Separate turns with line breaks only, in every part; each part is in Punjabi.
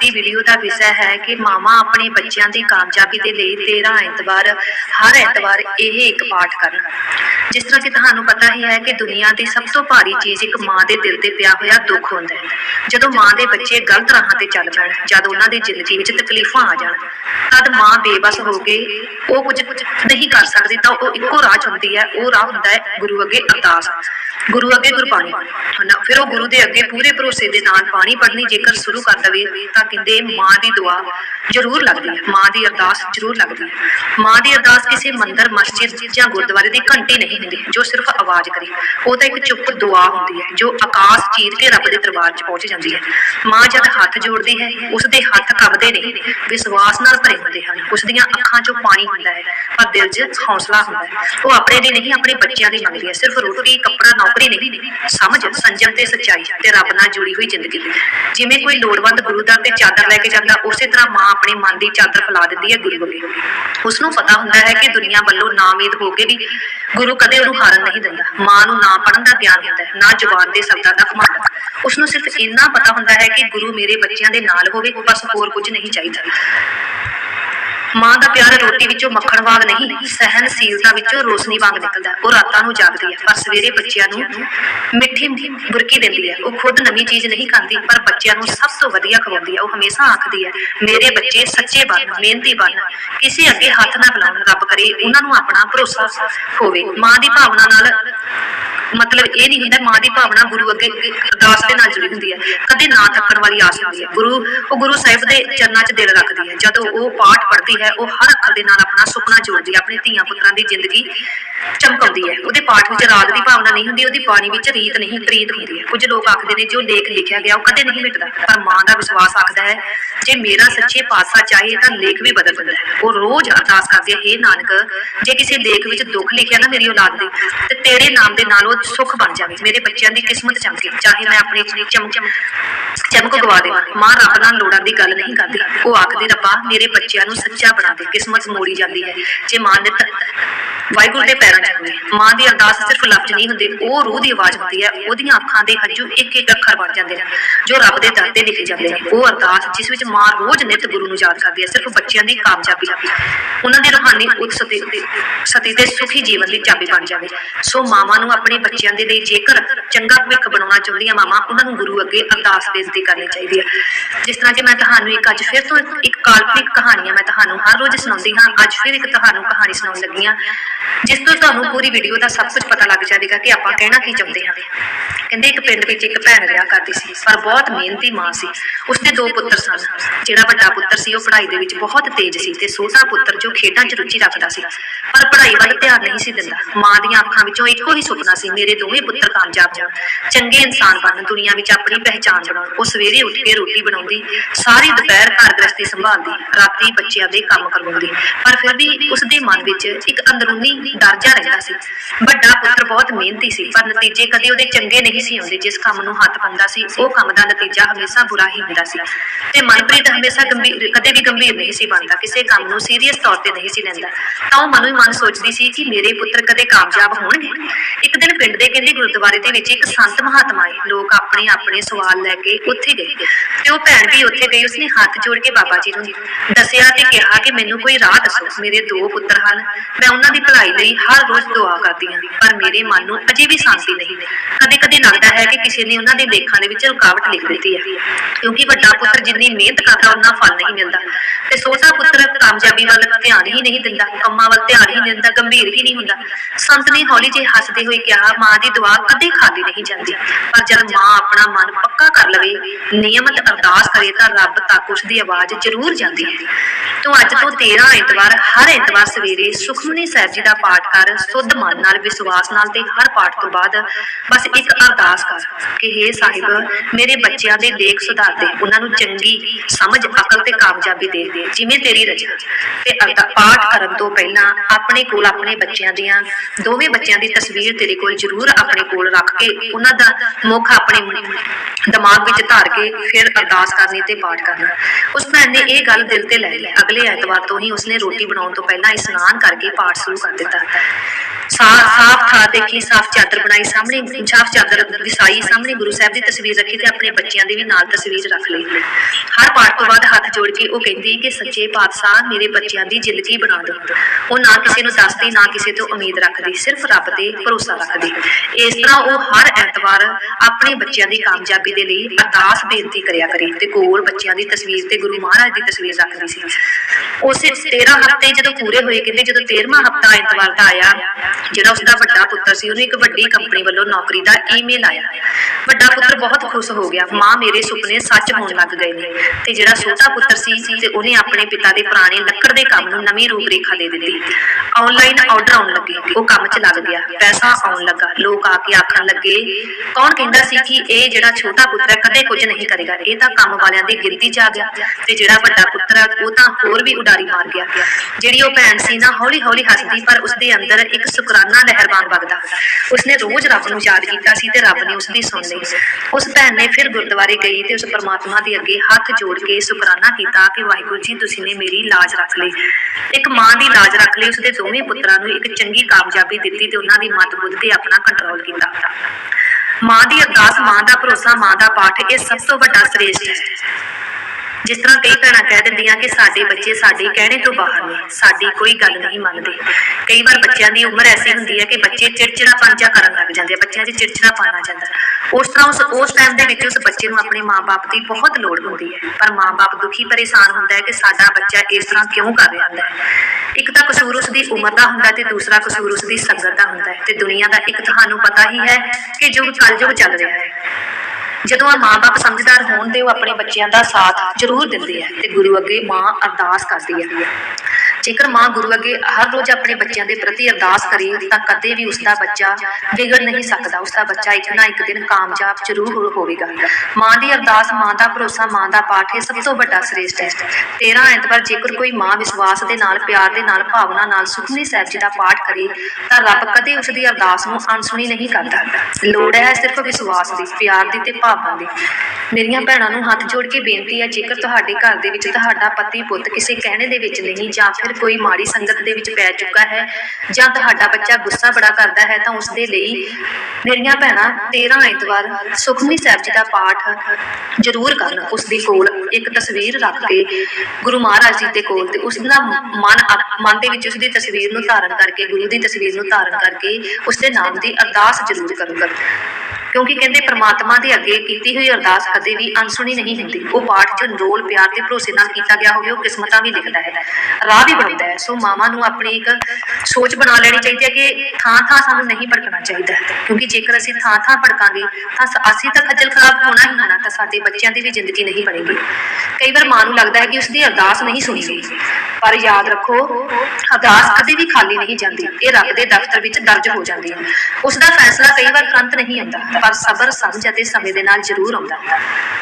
ਦੀ ਵੀਡੀਓ ਦਾ ਵਿਸ਼ਾ ਹੈ ਕਿ ਮਾਵਾਂ ਆਪਣੇ ਬੱਚਿਆਂ ਦੀ ਕਾਮਯਾਬੀ ਦੇ ਲਈ 13 ਐਤਵਾਰ, ਹਰ ਐਤਵਾਰ ਇਹ ਇੱਕ ਪਾਠ ਕਰਨ। ਜਿਸ ਤਰ੍ਹਾਂ ਕਿ ਤੁਹਾਨੂੰ ਪਤਾ ਹੀ ਹੈ ਕਿ ਦੁਨੀਆ ਦੀ ਸਭ ਤੋਂ ਭਾਰੀ ਚੀਜ਼ ਇੱਕ ਮਾਂ ਦੇ ਦਿਲ ਤੇ ਪਿਆ ਹੋਇਆ ਦੁੱਖ ਹੁੰਦਾ ਹੈ। ਜਦੋਂ ਮਾਂ ਦੇ ਬੱਚੇ ਗਲਤ ਰਾਹਾਂ ਤੇ ਚੱਲ ਪੈਣ, ਜਦ ਉਹਨਾਂ ਦੀ ਜ਼ਿੰਦਗੀ ਵਿੱਚ ਤਕਲੀਫਾਂ ਆ ਜਾਣ, ਤਦ ਮਾਂ ਬੇਬਸ ਹੋ ਕੇ ਉਹ ਕੁਝ ਨਹੀਂ ਕਰ ਸਕਦੀ ਤਾਂ ਉਹ ਇੱਕੋ ਰਾਹ ਚੁਣਦੀ ਹੈ। ਉਹ ਰਾਹ ਹੁੰਦਾ ਹੈ ਗੁਰੂ ਅੱਗੇ ਅਰਦਾਸ। ਗੁਰੂ ਅੱਗੇ ਗੁਰਬਾਣੀ ਫਿਰ ਉਹ ਗੁਰੂ ਦੇ ਅੱਗੇ ਪੂਰੇ ਭਰੋਸੇ ਦੇ ਨਾਲ ਬਾਣੀ ਪੜ੍ਹਨੀ ਜੇਕਰ ਸ਼ੁਰੂ ਕਰ ਦਵੇ, ਤਾਂ ਕਹਿੰਦੇ ਮਾਂ ਦੀ ਦੁਆ ਜ਼ਰੂਰ ਲੱਗਦੀ ਹੈ। ਮਾਂ ਦੀ ਅਰਦਾਸ ਜ਼ਰੂਰ ਲੱਗਦੀ ਹੈ। ਮਾਂ ਦੀ ਅਰਦਾਸ ਕਿਸੇ ਮੰਦਰ, ਮਸਜਿਦ ਜਾਂ ਗੁਰਦੁਆਰੇ ਦੀ ਘੰਟੀ ਨਹੀਂ ਹੁੰਦੀ, ਜੋ ਸਿਰਫ ਆਵਾਜ਼ ਕਰੇ। ਉਹ ਤਾਂ ਇੱਕ ਚੁੱਪ ਦੁਆ ਹੁੰਦੀ ਹੈ, ਜੋ ਆਕਾਸ਼ ਚੀਰ ਕੇ ਰੱਬ ਦੇ ਦਰਬਾਰ 'ਚ ਪਹੁੰਚ ਜਾਂਦੀ ਹੈ। ਮਾਂ ਜਦ ਹੱਥ ਜੋੜਦੀ ਹੈ, ਉਸ ਦੇ ਹੱਥ ਕੰਬਦੇ ਨਹੀਂ, ਵਿਸ਼ਵਾਸ ਨਾਲ ਭਰੇ ਹੁੰਦੇ ਹਨ। ਉਸ ਦੀਆਂ ਅੱਖਾਂ 'ਚੋਂ ਪਾਣੀ ਹੁੰਦਾ ਹੈ, ਪਰ ਦਿਲ 'ਚ ਹੌਸਲਾ ਹੁੰਦਾ ਹੈ। ਉਹ ਆਪਣੇ ਲਈ ਨਹੀਂ, ਆਪਣੇ ਬੱਚਿਆਂ ਲਈ ਮੰਗਦੀ ਹੈ। ਸਿਰਫ ਰੋਟੀ, ਕੱਪੜਾ ਨੌਕਰੀ ਨਹੀਂ, ਸਮਝ, ਸੰਜਮ ਤੇ ਸੱਚਾਈ ਤੇ ਰੱਬ ਨਾਲ ਜੁੜੀ ਹੋਈ ਜ਼ਿੰਦਗੀ ਜਿਵੇਂ ਕੋਈ ਲੋੜਵੰਦ ਗੁਰੂ ਦਰ ਤੇ ਚਾਦਰ ਲੈ ਕੇ ਜਾਂਦਾ, ਉਸੇ ਤਰ੍ਹਾਂ ਮਾਂ ਆਪਣੇ ਮਨ ਦੀ ਚਾਦਰ ਫੈਲਾ ਦਿੰਦੀ ਹੈ ਗੁਰੂ ਅੱਗੇ। ਉਸ ਨੂੰ ਪਤਾ ਹੁੰਦਾ ਹੈ ਕਿ ਦੁਨੀਆ ਵੱਲੋਂ ਨਾਮੀਦ ਹੋ ਕੇ ਵੀ ਗੁਰੂ ਕਦੇ ਉਹਨੂੰ ਹਾਰਨ ਨਹੀਂ ਦਿੰਦਾ। ਮਾਂ ਨੂੰ ਨਾ ਪੜਨ ਦਾ ਗਿਆਨ ਦਿੰਦਾ ਹੈ, ਨਾ ਜ਼ੁਬਾਨ ਦੇ ਸ਼ਬਦਾਂ ਦਾ ਕਮਾਂਡ ਉਸ ਨੂੰ ਸਿਰਫ ਇੰਨਾ ਪਤਾ ਹੁੰਦਾ ਹੈ ਕਿ ਗੁਰੂ ਮੇਰੇ ਬੱਚਿਆਂ ਦੇ ਨਾਲ ਹੋਵੇ, ਬਸ ਹੋਰ ਕੁਝ ਨਹੀਂ ਚਾਹੀਦਾ। ਮਾਂ ਦਾ ਪਿਆਰ ਰੋਟੀ ਵਿੱਚੋਂ ਮੱਖਣ ਵਾਂਗ ਨਹੀਂ ਸਹਿਨਸ਼ੀਲਤਾ ਵਿੱਚੋਂ ਰੋਸ਼ਨੀ ਵਾਂਗ ਨਿਕਲਦਾ ਉਹ ਰਾਤਾਂ ਨੂੰ ਜਾਗਦੀ ਹੈ, ਪਰ ਸਵੇਰੇ ਬੱਚਿਆਂ ਨੂੰ ਮਿੱਠੀ ਬੁਰਕੀ ਦਿੰਦੀ ਹੈ। ਉਹ ਖੁਦ ਨਵੀਂ ਚੀਜ਼ ਨਹੀਂ ਖਾਂਦੀ, ਪਰ ਬੱਚਿਆਂ ਨੂੰ ਸਭ ਤੋਂ ਵਧੀਆ ਖਵਾਉਂਦੀ ਹੈ। ਉਹ ਹਮੇਸ਼ਾ ਆਖਦੀ ਹੈ, ਮੇਰੇ ਬੱਚੇ ਸੱਚੇ ਬਣ, ਮਿਹਨਤੀ ਬਣ। ਕਿਸੇ ਅੱਗੇ ਹੱਥ ਨਾ ਫਲਾਉਣ ਰੱਬ ਕਰੇ, ਉਹਨਾਂ ਨੂੰ ਆਪਣਾ ਭਰੋਸਾ ਹੋਵੇ। ਮਾਂ ਦੀ ਭਾਵਨਾ ਨਾਲ ਮਤਲਬ ਇਹ ਨਹੀਂ ਹੁੰਦਾ, ਮਾਂ ਦੀ ਭਾਵਨਾ ਗੁਰੂ ਅੱਗੇ ਅਰਦਾਸ ਦੇ ਨਾਲ ਜੁੜੀ ਹੁੰਦੀ ਹੈ। ਕਦੇ ਨਾ ਥੱਕਣ ਵਾਲੀ ਆਸ ਹੁੰਦੀ ਹੈ। ਗੁਰੂ, ਉਹ ਗੁਰੂ ਸਾਹਿਬ ਦੇ ਚਰਨਾਂ 'ਚ ਦਿਲ ਰੱਖਦੀ ਹੈ। ਜਦੋਂ ਉਹ ਪਾਠ ਪੜ੍ਹਦੀ ਹੈ, ਉਹ ਹਰ ਅੱਖਰ ਦੇ ਨਾਲ ਆਪਣਾ ਸੁਪਨਾ ਜੋੜਦੀ ਹੈ, ਆਪਣੀ ਧੀਆਂ ਪੁੱਤਰਾਂ ਦੀ ਜ਼ਿੰਦਗੀ ਚਮਕਾਉਂਦੀ ਹੈ। ਉਹਦੇ ਪਾਠ ਵਿੱਚ ਰਾਗ ਦੀ ਭਾਵਨਾ ਨਹੀਂ ਹੁੰਦੀ, ਉਹਦੀ ਬਾਣੀ ਵਿੱਚ ਰੀਤ ਨਹੀਂ, ਪ੍ਰੀਤ ਹੁੰਦੀ ਹੈ। ਕੁਝ ਲੋਕ ਆਖਦੇ ਨੇ, ਜੋ ਲੇਖ ਲਿਖਿਆ ਗਿਆ, ਉਹ ਕਦੇ ਨਹੀਂ ਮਿਟਦਾ। ਪਰ ਮਾਂ ਦਾ ਵਿਸ਼ਵਾਸ ਆਖਦਾ ਹੈ, ਜੇ ਮੇਰਾ ਸੱਚੇ ਪਾਤਸ਼ਾਹ ਚਾਹੇ, ਤਾਂ ਲੇਖ ਵੀ ਬਦਲ ਦਿੰਦਾ ਹੈ। ਉਹ ਰੋਜ਼ ਅਰਦਾਸ ਕਰਦੀ ਹੈ, ਹੇ ਨਾਨਕ, ਜੇ ਕਿਸੇ ਲੇਖ ਵਿੱਚ ਦੁੱਖ ਲਿਖਿਆ ਨਾ ਮੇਰੀ ਔਲਾਦ ਦੇ, ਤੇ ਤੇਰੇ ਨਾਮ ਦੇ ਨਾਲ ਉਹ ਸੁੱਖ ਬਣ ਜਾਵੇ। ਮੇਰੇ ਬੱਚਿਆਂ ਦੀ ਕਿਸਮਤ ਚਮਕੇ। ਚਾਹੇ ਮੈਂ ਆਪਣੀ ਆਪਣੀ ਚਮਕ ਚਮਕ ਗਵਾ ਦੇਵਾਂ। ਮਾਂ ਰੱਬ ਨਾਲ ਲੋੜਾਂ ਦੀ ਗੱਲ ਨਹੀਂ ਕਰਦੀ। ਉਹ ਆਖਦੀ, ਰੱਬਾ, ਮੇਰੇ ਬੱਚਿਆਂ ਨੂੰ ਸੱਚਾ ਬਣਾ ਦੇ। ਕਿਸਮਤ ਮੋੜੀ ਜਾਂਦੀ ਹੈ। ਜੇ ਮਾਂ ਨੇ ਵਾਹਿਗੁਰੂ ਦੇ ਪੈਰਾਂ 'ਚ ਹੋਵੇ ਮਾਂ ਦੀ ਅਰਦਾਸ ਸਿਰਫ ਲਫ਼ਜ਼ ਨਹੀਂ ਹੁੰਦੇ, ਉਹ ਰੂਹ ਦੀ ਆਵਾਜ਼ ਹੁੰਦੀ ਹੈ, ਉਹਦੀਆਂ ਅੱਖਾਂ ਦੇ ਹੰਝੂ ਇੱਕ ਇੱਕ ਅੱਖਰ ਬਣ ਜਾਂਦੇ ਨੇ, ਜੋ ਰੱਬ ਦੇ ਦਰ ਤੇ ਲਿਖੇ ਜਾਂਦੇ ਨੇ। ਉਹ ਅਰਦਾਸ ਜਿਸ ਵਿੱਚ ਮਾਂ ਰੋਜ਼ ਨਿਤ ਗੁਰੂ ਨੂੰ ਯਾਦ ਕਰਦੀ ਹੈ, ਸਿਰਫ ਬੱਚਿਆਂ ਦੀ ਕਾਮਯਾਬੀ ਉਹਨਾਂ ਦੀ ਰੂਹਾਨੀ ਉਤਸਤੀ ਸਤੀ ਤੇ ਸੁਖੀ ਜੀਵਨ ਦੀ ਚਾਬੀ ਬਣ ਜਾਵੇ ਸੋ ਮਾਵਾਂ ਨੂੰ ਆਪਣੇ ਬੱਚਿਆਂ ਦੇ ਲਈ ਜੇਕਰ ਚੰਗਾ ਭਵਿੱਖ ਬਣਾਉਣਾ ਚਾਹੁੰਦੀਆਂ ਮਾਵਾਂ, ਉਹਨਾਂ ਨੂੰ ਗੁਰੂ ਅੱਗੇ ਅਰਦਾਸ ਬੇਨਤੀ ਕਰਨੀ ਚਾਹੀਦੀ ਹੈ। ਜਿਸ ਤਰ੍ਹਾਂ ਕਿ ਮੈਂ ਤੁਹਾਨੂੰ ਇੱਕ ਅੱਜ ਫਿਰ ਤੋਂ ਇੱਕ ਕਾਲਪਨਿਕ ਕਹਾਣੀ ਹੈ ਮੈਂ ਤੁਹਾਨੂੰ ਹਰ ਰੋਜ਼ ਸੁਣਾਉਂਦੀ ਹਾਂ। ਅੱਜ ਫਿਰ ਇੱਕ ਤੁਹਾਨੂੰ ਕਹਾਣੀ ਸੁਣਾਉਣ ਲੱਗੀ ਹਾਂ। ਜਿਸ ਤੋਂ ਤੁਹਾਨੂੰ ਪੂਰੀ ਵੀਡੀਓ ਦਾ ਸਭ ਕੁਝ ਪਤਾ ਲੱਗ ਜਾਵੇਗਾ ਕਿ ਆਪਾਂ ਕਹਿਣਾ ਕੀ ਚਾਹੁੰਦੇ ਹਾਂ। ਕਹਿੰਦੇ ਇੱਕ ਪਿੰਡ ਵਿੱਚ ਇੱਕ ਭੈਣ ਰਿਹਾ ਕਰਦੀ ਸੀ, ਪਰ ਬਹੁਤ ਮਿਹਨਤੀ ਮਾਂ ਸੀ। ਉਸਦੇ ਦੋ ਪੁੱਤਰ ਸਨ। ਜਿਹੜਾ ਵੱਡਾ ਪੁੱਤਰ ਸੀ, ਉਹ ਪੜ੍ਹਾਈ ਦੇ ਵਿੱਚ ਬਹੁਤ ਤੇਜ਼ ਸੀ ਤੇ ਛੋਟਾ ਪੁੱਤਰ ਜੋ ਖੇਡਾਂ 'ਚ ਰੁਚੀ ਰੱਖਦਾ ਸੀ। ਪਰ ਪੜ੍ਹਾਈ ਵੱਲ ਧਿਆਨ ਨਹੀਂ ਸੀ ਦਿੰਦਾ। ਮਾਂ ਦੀਆਂ ਅੱਖਾਂ ਵਿੱਚੋਂ ਇੱਕੋ ਹੀ ਸੁਪਨਾ ਸੀ, ਮੇਰੇ ਦੋਵੇਂ ਪੁੱਤਰ ਕਾਮਯਾਬ ਜਾਣ ਚੰਗੇ ਇਨਸਾਨ ਬਣਨ ਦੁਨੀਆ ਵਿੱਚ ਆਪਣੀ ਪਹਿਚਾਣ ਬਣਾਉਣ। ਉਹ ਸਵੇਰੇ ਉੱਠ ਕੇ ਰੋਟੀ ਬਣਾਉਂਦੀ, ਸਾਰੀ ਦੁਪਹਿਰ ਘਰ ਗ੍ਰਸਤੀ ਸੰਭਾਲਦੀ ਰਾਤੀ ਬੱਚਿਆਂ ਦੇ ਕੰਮ ਕਰਵਾਉਂਦੀ। ਪਰ ਫਿਰ ਵੀ ਉਸਦੇ ਮਨ ਵਿੱਚ ਇੱਕ ਅੰਦਰੂਨੀ ਡਰ ਜਿਹਾ ਰਹਿੰਦਾ ਸੀ। ਵੱਡਾ ਪੁੱਤਰ ਬਹੁਤ ਮਿਹਨਤੀ ਸੀ, ਪਰ ਨਤੀਜੇ ਕਦੇ ਉਹਦੇ ਚੰਗੇ ਨਹੀਂ ਸੀ ਆਉਂਦੇ। ਜਿਸ ਕੰਮ ਨੂੰ ਹੱਥ ਪਾਉਂਦਾ ਸੀ, ਉਹ ਕੰਮ ਦਾ ਨਤੀਜਾ ਹਮੇਸ਼ਾ ਬੁਰਾ ਹੀ ਹੁੰਦਾ ਸੀ। ਤੇ ਮਨਪ੍ਰੀਤ ਹਮੇਸ਼ਾ ਗੰਭੀਰ ਕਦੇ ਵੀ ਗੰਭੀਰ ਨਹੀਂ ਸੀ ਬਣਦਾ। ਕਿਸੇ ਕੰਮ ਨੂੰ ਸੀਰੀਅਸ ਤੌਰ ਤੇ ਨਹੀਂ ਸੀ ਲੈਂਦਾ। ਤਾਂ ਉਹ ਮਨੋਂ ਹੀ ਮਨ ਸੋਚਦੀ ਸੀ ਕਿ ਮੇਰੇ ਪੁੱਤਰ ਕਦੇ ਕਾਮਯਾਬ ਹੋਣਗੇ। ਇੱਕ ਦਿਨ ਪਿੰਡ ਦੇ ਕਹਿੰਦੇ ਗੁਰਦੁਆਰੇ ਦੇ ਵਿੱਚ ਇੱਕ ਸੰਤ ਮਹਾਤਮਾ ਆਏ। ਲੋਕ ਆਪਣੇ ਆਪਣੇ ਸਵਾਲ ਲੈ ਕੇ ਉੱਥੇ ਗਏ ਤੇ ਉਹ ਭੈਣ ਵੀ ਉੱਥੇ ਗਈ, ਉਸਨੇ ਹੱਥ ਜੋੜ ਕੇ ਬਾਬਾ ਜੀ ਨੂੰ ਦੱਸਿਆ ਤੇ ਕਿਹਾ ਕਿ ਮੈਨੂੰ ਕੋਈ ਰਾਹ ਦੱਸੋ, ਮੇਰੇ ਦੋ ਪੁੱਤਰ ਹਨ, ਮੈਂ ਉਹਨਾਂ ਦੀ ਭਲਾਈ ਲਈ ਹਰ ਰੋਜ਼ ਦੁਆ ਕਰਦੀ ਹਾਂ, ਪਰ ਮੇਰੇ ਮਨ ਨੂੰ ਅਜੇ ਵੀ ਸ਼ਾਂਤੀ ਨਹੀਂ। ਕਦੇ ਕਦੇ ਲੱਗਦਾ ਹੈ ਕਿ ਕਿਸੇ ਨੇ ਉਹਨਾਂ ਦੇ ਲੇਖਾਂ ਦੇ ਵਿੱਚ ਰੁਕਾਵਟ ਲਿਖ ਦਿੱਤੀ ਹੈ। ਕਿਉਂਕਿ ਵੱਡਾ ਪੁੱਤਰ ਜਿੰਨੀ ਮਿਹਨਤ ਕਰਦਾ ਉਹਨਾਂ ਫਲ ਨਹੀਂ ਮਿਲਦਾ। ਤੇ ਛੋਟਾ ਪੁੱਤਰ ਕਾਮਯਾਬੀ ਵੱਲ ਧਿਆਨ ਹੀ ਨਹੀਂ ਦਿੰਦਾ, ਕੰਮਾਂ ਵੱਲ ਧਿਆਨ ਹੀ ਨਹੀਂ ਗੰਭੀਰ ਹੀ ਨਹੀਂ ਹੁੰਦਾ। ਸੰਤ ਨੇ ਹੌਲੀ ਜਿਹੇ ਹੱਸਦੇ ਹੋਏ ਕਿਹਾ, ਮਾਂ ਦੀ ਦੁਆ ਕਦੇ ਖਾਲੀ ਨਹੀਂ ਜਾਂਦੀ। ਪਰ ਜਦ ਮਾਂ ਆਪਣਾ ਮਨ ਪੱਕਾ ਕਰ ਲਵੇ, ਨਿਯਮਤ ਅਰਦਾਸ ਕਰੇ ਤਾਂ ਰੱਬ ਤੱਕ ਉਸ ਦੀ ਆਵਾਜ਼ ਜ਼ਰੂਰ ਜਾਂਦੀ ਹੈ। ਤੂੰ ਅੱਜ ਤੋਂ 13 ਐਤਵਾਰ, ਹਰ ਐਤਵਾਰ ਸਵੇਰੇ ਸੁਖਮਨੀ ਸਾਹਿਬ ਜੀ ਦਾ ਪਾਠ ਕਰ, ਸੁੱਧ ਮਨ ਨਾਲ, ਵਿਸ਼ਵਾਸ ਨਾਲ ਤੇ ਹਰ ਪਾਠ ਤੋਂ ਬਾਅਦ ਬਸ ਇੱਕ ਅਰਦਾਸ ਕਰ ਕਿ हे ਸਾਹਿਬ, ਮੇਰੇ ਬੱਚਿਆਂ ਦੇ ਲੇਖ ਸੁਧਾਰ ਦੇ, ਉਹਨਾਂ ਨੂੰ ਚੰਗੀ ਸਮਝ, ਅਕਲ ਤੇ ਕਾਮਯਾਬੀ ਦੇ ਦੇ, ਜਿਵੇਂ ਤੇਰੀ ਰਚਨਾ ਤੇ ਪਾਠ ਕਰਨ ਤੋਂ ਪਹਿਲਾਂ ਆਪਣੇ ਕੋਲ ਆਪਣੇ ਬੱਚਿਆਂ ਦੀਆਂ, ਦੋਵੇਂ ਬੱਚਿਆਂ ਦੀ ਤਸਵੀਰ ਤੇਰੇ ਕੋਲ ਜ਼ਰੂਰ ਆਪਣੇ ਕੋਲ ਰੱਖ ਕੇ ਉਹਨਾਂ ਦਾ ਮੁਖ ਆਪਣੇ ਦਿਮਾਗ ਵਿੱਚ ਧਾਰ ਕੇ ਫਿਰ ਅਰਦਾਸ ਕਰਨੀ ਤੇ ਪਾਠ ਕਰਨਾ। ਉਸ ਭੈਣ ਨੇ ਇਹ ਗੱਲ ਦਿਲ ਤੇ ਲੈ ਲਈ। ਅਗਲੇ ਐਤਵਾਰ ਤੋਂ ਹੀ ਉਸਨੇ ਰੋਟੀ ਬਣਾਉਣ ਤੋਂ ਪਹਿਲਾਂ ਇਸ਼ਨਾਨ ਕਰਕੇ ਪਾਠ ਸ਼ੁਰੂ ਕਰ ਦਿੱਤਾ। ਸਾਫ਼ ਸਾਫ਼ ਦੇਖੀ, ਸਾਫ਼ ਚਾਦਰ ਬਣਾਈ, ਸਾਹਮਣੇ ਸਾਫ਼ ਚਾਦਰ ਵਿਛਾਈ ਸਾਹਮਣੇ ਗੁਰੂ ਸਾਹਿਬ ਦੀ ਤਸਵੀਰ ਰੱਖੀ ਤੇ ਆਪਣੇ ਬੱਚਿਆਂ ਦੀ ਵੀ ਨਾਲ ਤਸਵੀਰ ਰੱਖ ਲਈ। ਹਰ ਪਾਠ ਤੋਂ ਬਾਅਦ ਹੱਥ ਜੋੜ ਕੇ ਉਹ ਕਹਿੰਦੀ ਕਿ ਸੱਚੇ ਪਾਤਸ਼ਾਹ, ਮੇਰੇ ਬੱਚਿਆਂ ਦੀ ਜ਼ਿੰਦਗੀ ਬਣਾ ਦਿਓ। ਉਹ ਨਾ ਕਿਸੇ ਨੂੰ ਦੱਸਦੀ ਨਾ ਕਿਸੇ ਤੋਂ ਉਮੀਦ ਰੱਖਦੀ, ਸਿਰਫ ਰੱਬ ਤੇ ਭਰੋਸਾ ਰੱਖਦੀ। ਇਸ ਤਰ੍ਹਾਂ ਉਹ ਹਰ ਐਤਵਾਰ ਆਪਣੇ ਬੱਚਿਆਂ ਦੀ ਕਾਮਯਾਬੀ ਦੇ ਲਈ ਅਰਦਾਸ ਬੇਨਤੀ ਕਰਿਆ ਕਰੇ ਤੇ ਕੋਲ ਬੱਚਿਆਂ ਦੀ ਤਸਵੀਰ ਤੇ ਗੁਰੂ ਮਹਾਰਾਜ ਦੀ ਤਸਵੀਰ ਰੱਖਦੀ ਸੀ। ਉਸੇ 13 ਹਫ਼ਤੇ ਜਦੋਂ ਪੂਰੇ ਹੋਏ, ਕਹਿੰਦੇ ਜਦੋਂ 13ਵਾਂ ਹਫ਼ਤਾ ਐਤਵਾਰ ਦਾ ਆਇਆ। ਜਿਹੜਾ ਉਸਦਾ ਵੱਡਾ ਪੁੱਤਰ ਸੀ, ਉਹਨੂੰ ਇੱਕ ਵੱਡੀ ਕੰਪਨੀ ਵੱਲੋਂ ਨੌਕਰੀ ਦਾ ਈਮੇਲ ਆਇਆ। ਵੱਡਾ ਪੁੱਤਰ ਬਹੁਤ ਖੁਸ਼ ਹੋ ਗਿਆ। ਮਾਂ ਮੇਰੇ ਸੁਪਨੇ ਸੱਚ ਹੋਣ ਲੱਗ ਗਏ ਨੇ। ਤੇ ਜਿਹੜਾ ਛੋਟਾ ਪੁੱਤਰ ਸੀ, ਤੇ ਉਹਨੇ ਆਪਣੇ ਪਿਤਾ ਦੇ ਪੁਰਾਣੇ ਲੱਕੜ ਦੇ ਕੰਮ ਨੂੰ ਨਵੀਂ ਰੂਪਰੇਖਾ ਦੇ ਦਿੱਤੀ। ਆਨਲਾਈਨ ਆਰਡਰ ਆਉਣ ਲੱਗੇ। ਉਹ ਕੰਮ 'ਚ ਲੱਗ ਗਿਆ। ਪੈਸਾ ਆਉਣ ਲੱਗਾ। ਲੋਕ ਆ ਕੇ ਆਖਣ ਲੱਗੇ, ਕੌਣ ਕਹਿੰਦਾ ਸੀ ਕਿ ਇਹ ਜਿਹੜਾ ਛੋਟਾ ਪੁੱਤਰ ਹੈ, ਕਦੇ ਕੁਝ ਨਹੀਂ ਕਰੇਗਾ। ਇਹ ਤਾਂ ਕੰਮ ਵਾਲਿਆਂ ਦੀ ਗਿਣਤੀ 'ਚ ਆ ਗਿਆ। ਤੇ ਜਿਹੜਾ ਵੱਡਾ ਪੁੱਤਰ ਹੈ, ਉਹ ਤਾਂ ਹੋਰ ਵੀ ਉਡਾਰੀ ਮਾਰ ਗਿਆ। ਜਿਹੜੀ ਉਹ ਭੈਣ ਸੀ ਨਾ ਹੌਲੀ ਹੌਲੀ ਹੱਸਦੀ ਪਰ ਉਸਦੇ ਅੰਦਰ ਇੱਕ ਸ਼ੁਕਰਾਨਾ ਲਹਿਰ ਵਗਦਾ। ਉਸਨੇ ਰੋਜ਼ ਰੱਬ ਨੂੰ ਯਾਦ ਕੀਤਾ ਸੀ ਤੇ ਰੱਬ ਨੇ ਉਸਦੀ ਸੁਣ ਲਈ ਉਸ ਭੈਣ ਨੇ ਫਿਰ ਗੁਰਦੁਆਰੇ ਗਈ ਤੇ ਉਸ ਪਰਮਾਤਮਾ ਦੇ ਅੱਗੇ ਹੱਥ ਜੋੜ ਕੇ ਸ਼ੁਕਰਾਨਾ ਕੀਤਾ ਕਿ ਵਾਹਿਗੁਰੂ ਜੀ, ਤੁਸੀਂ ਨੇ ਮੇਰੀ ਲਾਜ ਰੱਖ ਲਈ। ਇੱਕ ਮਾਂ ਦੀ ਲਾਜ ਰੱਖ ਲਈ, ਉਸਦੇ ਦੋਵੇਂ ਪੁੱਤਰਾਂ ਨੂੰ ਇੱਕ ਚੰਗੀ ਕਾਮਯਾਬੀ ਦਿੱਤੀ ਤੇ ਉਹਨਾਂ ਦੀ ਮਤ ਬੁੱਧ ਤੇ ਆਪਣਾ ਕੰਟਰੋਲ ਕੀਤਾ। ਮਾਂ ਦੀ ਅਰਦਾਸ, ਮਾਂ ਦਾ ਭਰੋਸਾ, ਮਾਂ ਦਾ ਪਾਠ, ਇਹ ਸਭ ਤੋਂ ਵੱਡਾ ਸ੍ਰੇਸ਼ਟ ਹੈ। ਜਿਸ ਤਰ੍ਹਾਂ ਕਈ ਭੈਣਾਂ ਕਹਿ ਦਿੰਦੀਆਂ ਕਿ ਸਾਡੇ ਬੱਚੇ ਸਾਡੇ ਕਹਿਣੇ ਤੋਂ ਬਾਹਰ ਨੇ, ਸਾਡੀ ਕੋਈ ਗੱਲ ਨਹੀਂ ਮੰਨਦੇ। ਕਈ ਵਾਰ ਬੱਚਿਆਂ ਦੀ ਉਮਰ ਐਸੀ ਹੁੰਦੀ ਹੈ ਕਿ ਬੱਚੇ ਚਿੜਚਿੜਾਪਨ ਜਿਹਾ ਕਰਨ ਲੱਗ ਜਾਂਦੇ ਆ, ਬੱਚਿਆਂ 'ਚ ਚਿੜਚਿੜਾਪਨ ਆ ਜਾਂਦਾ। ਉਸ ਤਰ੍ਹਾਂ ਉਸ ਉਸ ਟਾਈਮ ਦੇ ਵਿੱਚ ਉਸ ਬੱਚੇ ਨੂੰ ਆਪਣੇ ਮਾਪੇ ਦੀ ਬਹੁਤ ਲੋੜ ਹੁੰਦੀ ਹੈ। ਪਰ ਮਾਪੇ ਦੁਖੀ ਪਰੇਸ਼ਾਨ ਹੁੰਦਾ ਹੈ ਕਿ ਸਾਡਾ ਬੱਚਾ ਇਸ ਤਰ੍ਹਾਂ ਕਿਉਂ ਕਰ ਰਿਹਾ ਹੁੰਦਾ ਹੈ। ਇੱਕ ਤਾਂ ਕਸੂਰ ਉਸ ਦੀ ਉਮਰ ਦਾ ਹੁੰਦਾ ਤੇ ਦੂਸਰਾ ਕਸੂਰ ਉਸ ਦੀ ਸੰਗਤ ਦਾ ਹੁੰਦਾ ਹੈ ਤੇ ਦੁਨੀਆ ਦਾ ਇੱਕ ਤੁਹਾਨੂੰ ਪਤਾ ਹੀ ਹੈ ਕਿ ਯੁੱਗ ਕਲਯੁਗ ਚੱਲ ਰਿਹਾ ਹੈ। ਜਦੋਂ ਆ ਮਾਂ-ਬਾਪ ਸਮਝਦਾਰ ਹੋਣ ਤੇ ਉਹ ਆਪਣੇ ਬੱਚਿਆਂ ਦਾ ਸਾਥ ਜ਼ਰੂਰ ਦਿੰਦੇ ਆ ਤੇ ਗੁਰੂ ਅੱਗੇ ਮਾਂ ਅਰਦਾਸ ਕਰਦੀ ਹੈ ਜੇਕਰ ਮਾਂ ਗੁਰੂ ਅੱਗੇ ਹਰ ਰੋਜ਼ ਆਪਣੇ ਬੱਚਿਆਂ ਦੇ ਪ੍ਰਤੀ ਅਰਦਾਸ ਕਰੇ ਤਾਂ ਕਦੇ ਵੀ ਉਸਦਾ ਬੱਚਾ ਵਿਗੜ ਨਹੀਂ ਸਕਦਾ। ਉਸਦਾ ਬੱਚਾ ਇੱਕ ਨਾ ਇੱਕ ਦਿਨ ਕਾਮਯਾਬ ਜ਼ਰੂਰ ਹੋਵੇਗਾ। ਮਾਂ ਦੀ ਅਰਦਾਸ, ਮਾਂ ਦਾ ਭਰੋਸਾ, ਮਾਂ ਦਾ ਪਾਠ ਇਹ ਸਭ ਤੋਂ ਵੱਡਾ ਸ੍ਰੇਸ਼ਟ ਹੈ। 13 ਐਤਵਾਰ ਜੇਕਰ ਕੋਈ ਮਾਂ ਵਿਸ਼ਵਾਸ ਦੇ ਨਾਲ, ਪਿਆਰ ਦੇ ਨਾਲ, ਭਾਵਨਾ ਨਾਲ ਸੁਖਮਨੀ ਸਾਹਿਬ ਜੀ ਦਾ ਪਾਠ ਕਰੇ, ਤਾਂ ਰੱਬ ਕਦੇ ਉਸ ਦੀ ਅਰਦਾਸ ਨੂੰ ਅਣਸੁਣੀ ਨਹੀਂ ਕਰਦਾ। ਲੋੜ ਹੈ ਸਿਰਫ ਵਿਸ਼ਵਾਸ ਦੀ, ਪਿਆਰ ਦੀ ਤੇ ਭਾਵਨਾ ਦੀ। ਮੇਰੀਆਂ ਭੈਣਾਂ ਨੂੰ ਹੱਥ ਜੋੜ ਕੇ ਬੇਨਤੀ ਹੈ, ਜੇਕਰ ਤੁਹਾਡੇ ਘਰ ਦੇ ਵਿੱਚ ਤੁਹਾਡਾ ਪਤੀ ਪੁੱਤ ਕਿਸੇ ਕਹਿਣੇ ਦੇ ਵਿੱਚ ਨਹੀਂ ਜਾਂ ਫਿਰ ਕੋਈ ਮਾੜੀ ਸੰਗਤ ਦੇ ਵਿੱਚ ਪੈ ਚੁੱਕਾ ਹੈ ਜਾਂ ਤੁਹਾਡਾ ਬੱਚਾ ਗੁੱਸਾ ਬੜਾ ਕਰਦਾ ਹੈ ਤਾਂ ਉਸ ਦੇ ਲਈ ਮੇਰੀਆਂ ਭੈਣਾਂ 13 ਐਤਵਾਰ ਸੁਖਮਨੀ ਸਾਹਿਬ ਜੀ ਦਾ ਪਾਠ ਜ਼ਰੂਰ ਕਰਨ। ਉਸ ਦੇ ਕੋਲ ਇੱਕ ਤਸਵੀਰ ਰੱਖ ਕੇ ਗੁਰੂ ਮਹਾਰਾਜ ਜੀ ਦੇ ਕੋਲ ਤੇ ਉਸ ਦਾ ਮਨ ਮਨ ਦੇ ਵਿੱਚ ਉਸ ਦੀ ਤਸਵੀਰ ਨੂੰ ਧਾਰਨ ਕਰਕੇ, ਗੁਰੂ ਦੀ ਤਸਵੀਰ ਨੂੰ ਧਾਰਨ ਕਰਕੇ ਉਸ ਦੇ ਨਾਮ ਦੀ ਅਰਦਾਸ ਜ਼ਰੂਰ ਕਰੂਗਾ। ਕਿਉਂਕਿ ਕਹਿੰਦੇ ਪ੍ਰਮਾਤਮਾ ਦੇ ਅੱਗੇ ਕੀਤੀ ਹੋਈ ਅਰਦਾਸ ਕਦੇ ਵੀ ਅਣਸੁਣੀ ਨਹੀਂ ਹੁੰਦੀ। ਉਹ ਪਾਠ ਜੋ ਰੋਲ ਪਿਆਰ ਤੇ ਭਰੋਸੇ ਨਾਲ ਕੀਤਾ ਗਿਆ ਹੋਵੇ, ਉਹ ਕਿਸਮਤਾਂ ਵੀ ਲਿਖਦਾ ਹੈ। ਰਾਹ ਵੀ ਬਣਦਾ ਹੈ। ਸੋ ਮਾਵਾਂ ਨੂੰ ਆਪਣੀ ਇੱਕ ਸੋਚ ਬਣਾ ਲੈਣੀ ਚਾਹੀਦੀ ਹੈ ਕਿ ਥਾਂ ਥਾਂ ਸਾਨੂੰ ਨਹੀਂ ਭੜਕਣਾ ਚਾਹੀਦਾ। ਕਿਉਂਕਿ ਜੇਕਰ ਅਸੀਂ ਥਾਂ ਥਾਂ ਭੜਕਾਂਗੇ, ਤਾਂ ਅਸੀਂ ਤਾਂ ਖੱਜਲ ਖਰਾਬ ਹੋਣਾ ਹੀ ਹੋਣਾ ਤਾਂ ਸਾਡੇ ਬੱਚਿਆਂ ਦੀ ਵੀ ਜ਼ਿੰਦਗੀ ਨਹੀਂ ਬਣੇਗੀ। ਕਈ ਵਾਰ ਮਾਂ ਨੂੰ ਲੱਗਦਾ ਹੈ ਕਿ ਉਸ ਦੀ ਅਰਦਾਸ ਨਹੀਂ ਸੁਣੀ ਗਈ ਪਰ ਯਾਦ ਰੱਖੋ, ਅਰਦਾਸ ਕਦੇ ਵੀ ਖਾਲੀ ਨਹੀਂ ਜਾਂਦੀ। ਇਹ ਰੱਬ ਦੇ ਦਫ਼ਤਰ ਵਿੱਚ ਦਰਜ ਹੋ ਜਾਂਦੀ ਹੈ। ਉਸ ਦਾ ਫੈਸਲਾ ਕਈ ਵਾਰ ਤੁਰੰਤ ਨਹੀਂ ਆਉਂਦਾ, ਪਰ ਸਬਰ, ਸਮਝ ਅਤੇ ਸਮੇਂ ਦੇ ਨਾਲ ਜ਼ਰੂਰ ਆਉਂਦਾ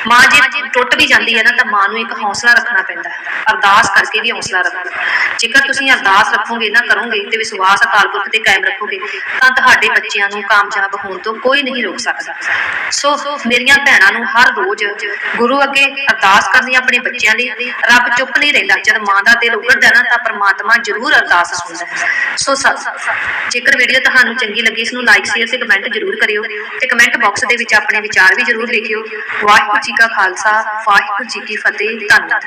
ਮਾਂ ਜੇ ਟੁੱਟ ਵੀ ਜਾਂਦੀ ਹੈ ਨਾ, ਤਾਂ ਮਾਂ ਨੂੰ ਇੱਕ ਹੌਸਲਾ ਰੱਖਣਾ ਪੈਂਦਾ ਅਰਦਾਸ ਕਰਕੇ ਵੀ ਹੌਸਲਾ ਰੱਖਣਾ ਜੇਕਰ ਤੁਸੀਂ ਅਰਦਾਸ ਰੱਖੋਗੇ ਨਾ, ਕਰੋਗੇ ਤੇ ਵਿਸ਼ਵਾਸ ਅਕਾਲ ਪੁਰਖ ਤੇ ਕਾਇਮ ਰੱਖੋਗੇ, ਤਾਂ ਤੁਹਾਡੇ ਬੱਚਿਆਂ ਨੂੰ ਕਾਮਯਾਬ ਹੋਣ ਤੋਂ ਕੋਈ ਨਹੀਂ ਰੋਕ ਸਕਦਾ। ਸੋ, ਮੇਰੀਆਂ ਭੈਣਾਂ ਨੂੰ ਹਰ ਰੋਜ਼ ਗੁਰੂ ਅੱਗੇ ਅਰਦਾਸ ਕਰਨੀ ਆਪਣੇ ਬੱਚਿਆਂ ਲਈ, ਰੱਬ ਚੁੱਪ ਨਹੀਂ ਰਹਿੰਦਾ। ਜਦ ਮਾਂ ਦਾ ਦਿਲ ਉਗੜਦਾ ਨਾ, ਤਾਂ ਪਰਮਾਤਮਾ ਜ਼ਰੂਰ ਅਰਦਾਸ ਸੁਣਦਾ ਸੋ ਜੇਕਰ ਵੀਡੀਓ ਤੁਹਾਨੂੰ ਚੰਗੀ ਲੱਗੀ, ਇਸ ਨੂੰ ਲਾਈਕ ਸ਼ੇਅਰ ਤੇ ਕਮੈਂਟ ਜ਼ਰੂਰ ਕਰਿਓ ਤੇ ਕਮੈਂਟ ਬਾਕਸ ਦੇ ਵਿੱਚ ਆਪਣੇ ਵਿਚਾਰ ਵੀ ਜ਼ਰੂਰ ਲਿਖਿਓ। ਵਾਹਿਗੁਰੂ ਜੀ ਕਾ ਖਾਲਸਾ, ਵਾਹਿਗੁਰੂ ਜੀ ਕੀ ਫਤਿਹ। ਧੰਨਵਾਦ।